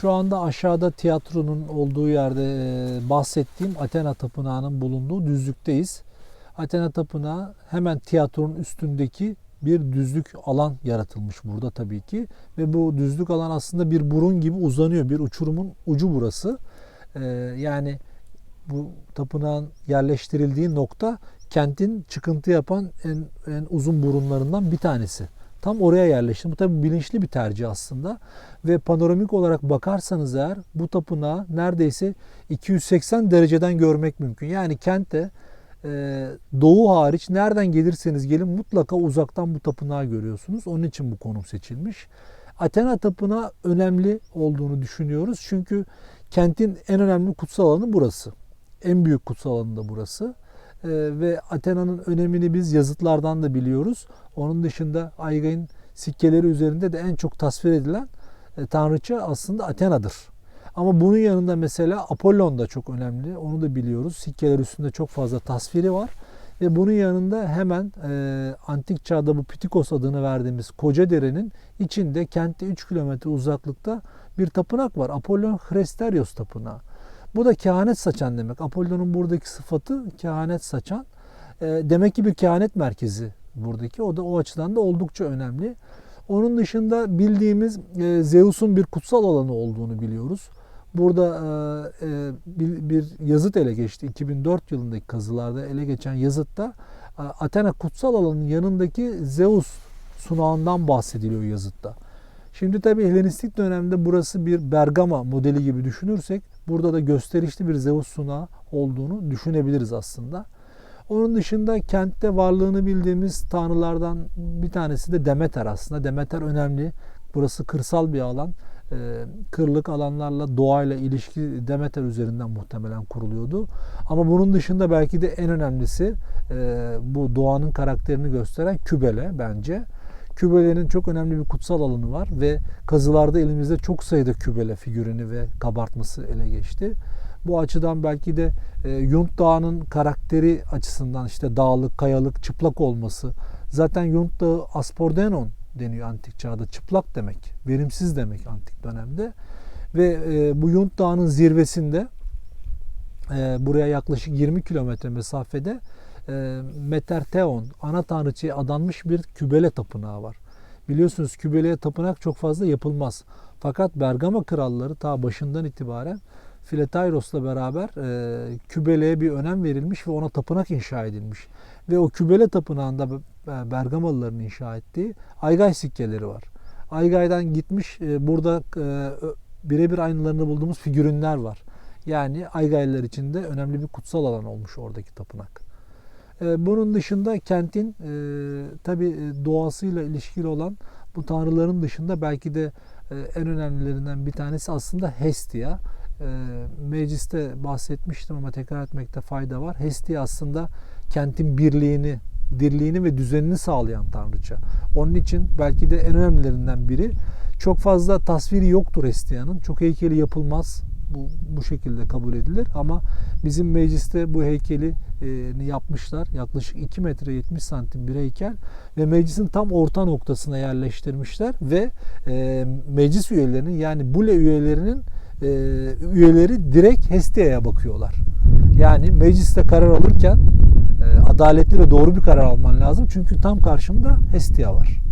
Şu anda aşağıda tiyatronun olduğu yerde e, bahsettiğim Athena Tapınağı'nın bulunduğu düzlükteyiz. Athena Tapınağı hemen tiyatronun üstündeki bir düzlük alan yaratılmış burada tabii ki. Ve bu düzlük alan aslında bir burun gibi uzanıyor. Bir uçurumun ucu burası. Ee, yani bu tapınağın yerleştirildiği nokta kentin çıkıntı yapan en, en uzun burunlarından bir tanesi. Tam oraya yerleşti. Bu tabii bilinçli bir tercih aslında. Ve panoramik olarak bakarsanız eğer bu tapınağı neredeyse 280 dereceden görmek mümkün. Yani kentte e, doğu hariç nereden gelirseniz gelin mutlaka uzaktan bu tapınağı görüyorsunuz. Onun için bu konum seçilmiş. Athena Tapınağı önemli olduğunu düşünüyoruz. Çünkü kentin en önemli kutsal alanı burası. En büyük kutsal alanı da burası. Ee, ve Athena'nın önemini biz yazıtlardan da biliyoruz. Onun dışında Aygay'ın sikkeleri üzerinde de en çok tasvir edilen e, tanrıça aslında Athena'dır. Ama bunun yanında mesela Apollon da çok önemli. Onu da biliyoruz. Sikkeler üstünde çok fazla tasviri var. Ve bunun yanında hemen e, antik çağda bu Pitikos adını verdiğimiz koca derenin içinde kentte 3 kilometre uzaklıkta bir tapınak var. Apollon Hresterios tapınağı. Bu da kehanet saçan demek. Apollon'un buradaki sıfatı kehanet saçan. E, demek ki bir kehanet merkezi buradaki. O da o açıdan da oldukça önemli. Onun dışında bildiğimiz e, Zeus'un bir kutsal alanı olduğunu biliyoruz. Burada e, e, bir, bir yazıt ele geçti. 2004 yılındaki kazılarda ele geçen yazıtta Athena kutsal alanının yanındaki Zeus sunağından bahsediliyor yazıtta. Şimdi tabii Helenistik dönemde burası bir Bergama modeli gibi düşünürsek burada da gösterişli bir Zeus sunağı olduğunu düşünebiliriz aslında. Onun dışında kentte varlığını bildiğimiz tanrılardan bir tanesi de Demeter aslında. Demeter önemli. Burası kırsal bir alan. Ee, kırlık alanlarla doğayla ilişki Demeter üzerinden muhtemelen kuruluyordu. Ama bunun dışında belki de en önemlisi e, bu doğanın karakterini gösteren Kübele bence. Kübele'nin çok önemli bir kutsal alanı var ve kazılarda elimizde çok sayıda Kübele figürünü ve kabartması ele geçti. Bu açıdan belki de e, Yunt Dağı'nın karakteri açısından işte dağlık, kayalık, çıplak olması. Zaten Yunt Dağı Aspordenon deniyor antik çağda. Çıplak demek, verimsiz demek antik dönemde. Ve e, bu Yunt Dağı'nın zirvesinde e, buraya yaklaşık 20 kilometre mesafede Meterteon, ana tanrıçaya adanmış bir Kübele tapınağı var. Biliyorsunuz Kübele'ye tapınak çok fazla yapılmaz. Fakat Bergama kralları ta başından itibaren Filetairos'la beraber e, Kübele'ye bir önem verilmiş ve ona tapınak inşa edilmiş. Ve o Kübele tapınağında e, Bergamalıların inşa ettiği Aygay sikkeleri var. Aygay'dan gitmiş e, burada e, birebir aynılarını bulduğumuz figürünler var. Yani Aygaylılar için de önemli bir kutsal alan olmuş oradaki tapınak. E, bunun dışında kentin e, tabi doğasıyla ilişkili olan bu tanrıların dışında belki de e, en önemlilerinden bir tanesi aslında Hestia. E, mecliste bahsetmiştim ama tekrar etmekte fayda var. Hestia aslında kentin birliğini, dirliğini ve düzenini sağlayan tanrıça. Onun için belki de en önemlilerinden biri. Çok fazla tasviri yoktur Hestia'nın. Çok heykeli yapılmaz bu, bu şekilde kabul edilir. Ama bizim mecliste bu heykeli e, yapmışlar. Yaklaşık 2 metre 70 santim bir heykel ve meclisin tam orta noktasına yerleştirmişler ve e, meclis üyelerinin yani bule üyelerinin e, üyeleri direkt Hestia'ya bakıyorlar. Yani mecliste karar alırken e, adaletli ve doğru bir karar alman lazım. Çünkü tam karşımda Hestia var.